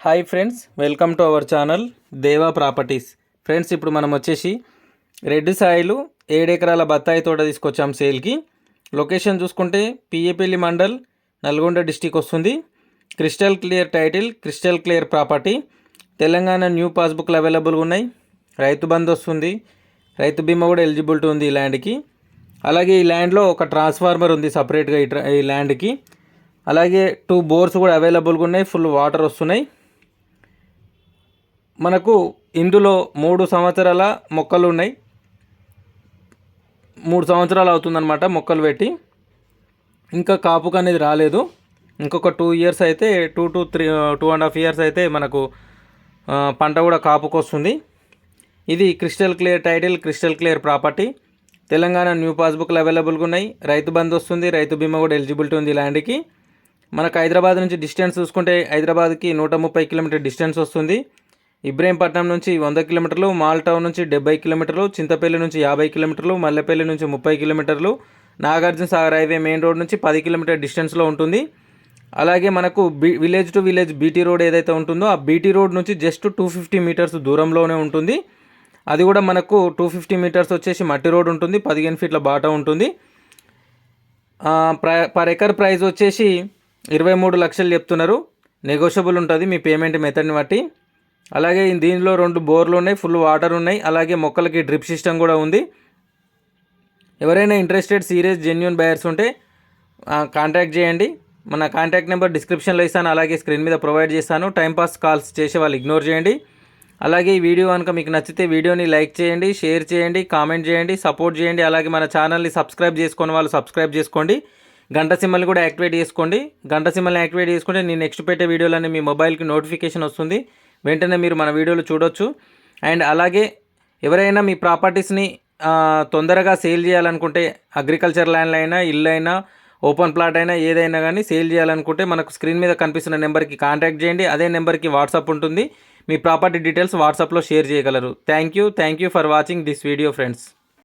Hi friends welcome to our channel Deva properties. Friends ఇప్పుడు మనం వచ్చేసి రెడ్ సాయిలు ఏడెకరాల బత్తాయి తోట తీసుకొచ్చాం సేల్కి. లొకేషన్ చూసుకుంటే పిఏపల్లి మండల్ నల్గొండ డిస్టిక్ వస్తుంది. Crystal clear title crystal clear property. Telangana new పాస్బుక్లు అవైలబుల్గా ఉన్నాయి. రైతు బంద్ వస్తుంది. రైతు బీమా కూడా ఎలిజిబిలిటీ ఉంది ఈ ల్యాండ్కి. అలాగే ఈ ల్యాండ్లో ఒక ట్రాన్స్ఫార్మర్ ఉంది సపరేట్గా ఈ ట్రా ఈ ల్యాండ్కి. అలాగే టూ బోర్స్ కూడా అవైలబుల్గా ఉన్నాయి. ఫుల్ వాటర్ వస్తున్నాయి. మనకు ఇందులో మూడు సంవత్సరాల మొక్కలు ఉన్నాయి మూడు సంవత్సరాలు అవుతుందన్నమాట మొక్కలు పెట్టి. ఇంకా కాపుకు అనేది రాలేదు. ఇంకొక టూ ఇయర్స్ అయితే two to three two and half years అయితే మనకు పంట కూడా కాపుకు వస్తుంది. ఇది crystal clear title crystal clear property Telangana new పాస్బుక్లు అవైలబుల్గా ఉన్నాయి. రైతు బంద్ వస్తుంది. రైతు బీమా కూడా ఎలిజిబిలిటీ ఉంది ల్యాండ్కి మనకు హైదరాబాద్ నుంచి డిస్టెన్స్ చూసుకుంటే హైదరాబాద్కి నూట ముప్పై కిలోమీటర్ డిస్టెన్స్ వస్తుంది. ఇబ్రహీంపట్నం నుంచి వంద కిలోమీటర్లు మాల్ టౌన్ నుంచి డెబ్బై కిలోమీటర్లు చింతపల్లి నుంచి యాభై కిలోమీటర్లు మల్లెపల్లి నుంచి ముప్పై కిలోమీటర్లు Nagarjuna Sagar highway main road నుంచి పది కిలోమీటర్ డిస్టెన్స్లో ఉంటుంది. అలాగే మనకు B village to village BT road ఏదైతే ఉంటుందో ఆ బీటీ రోడ్ నుంచి జస్ట్ టూ ఫిఫ్టీ మీటర్స్ దూరంలోనే ఉంటుంది. అది కూడా మనకు టూ ఫిఫ్టీ మీటర్స్ వచ్చేసి మట్టి రోడ్ ఉంటుంది పదిహేను ఫీట్ల బాట ఉంటుంది. ప్ర పర్ ఎకర్ ప్రైస్ వచ్చేసి ఇరవై మూడు లక్షలు చెప్తున్నారు. నెగోషియబుల్ ఉంటుంది మీ పేమెంట్ మెథడ్ని బట్టి. అలాగే దీనిలో రెండు బోర్లు ఉన్నాయి ఫుల్ వాటర్ ఉన్నాయి. అలాగే మొక్కలకి డ్రిప్ సిస్టమ్ కూడా ఉంది. ఎవరైనా ఇంట్రెస్టెడ్ సీరియస్ జెన్యున్ బయర్స్ ఉంటే కాంటాక్ట్ చేయండి. మన కాంటాక్ట్ నెంబర్ డిస్క్రిప్షన్లో ఇస్తాను అలాగే స్క్రీన్ మీద ప్రొవైడ్ చేస్తాను. టైంపాస్ కాల్స్ చేసే వాళ్ళు ఇగ్నోర్ చేయండి. అలాగే ఈ వీడియో కనుక మీకు నచ్చితే వీడియోని లైక్ చేయండి షేర్ చేయండి కామెంట్ చేయండి సపోర్ట్ చేయండి. అలాగే మన ఛానల్ని సబ్స్క్రైబ్ చేసుకున్న వాళ్ళు సబ్స్క్రైబ్ చేసుకోండి. గంట సింబల్ని కూడా యాక్టివేట్ చేసుకోండి. గంట సింబల్ని యాక్టివేట్ చేసుకుంటే నేను నెక్స్ట్ పెట్టే వీడియోలన్నీ మీ మొబైల్కి నోటిఫికేషన్ వస్తుంది. వెంటనే మీరు మన వీడియోలు చూడొచ్చు. అండ్ అలాగే ఎవరైనా మీ ప్రాపర్టీస్ని తొందరగా సేల్ చేయాలనుకుంటే అగ్రికల్చర్ ల్యాండ్ అయినా ఇల్లు అయినా ఓపెన్ ప్లాట్ అయినా ఏదైనా కానీ సేల్ చేయాలనుకుంటే మనకు స్క్రీన్ మీద కనిపిస్తున్న నెంబర్కి కాంటాక్ట్ చేయండి. అదే నెంబర్కి వాట్సాప్ ఉంటుంది. మీ ప్రాపర్టీ డీటెయిల్స్ వాట్సాప్లో షేర్ చేయగలరు. Thank you. Thank you for watching this video friends.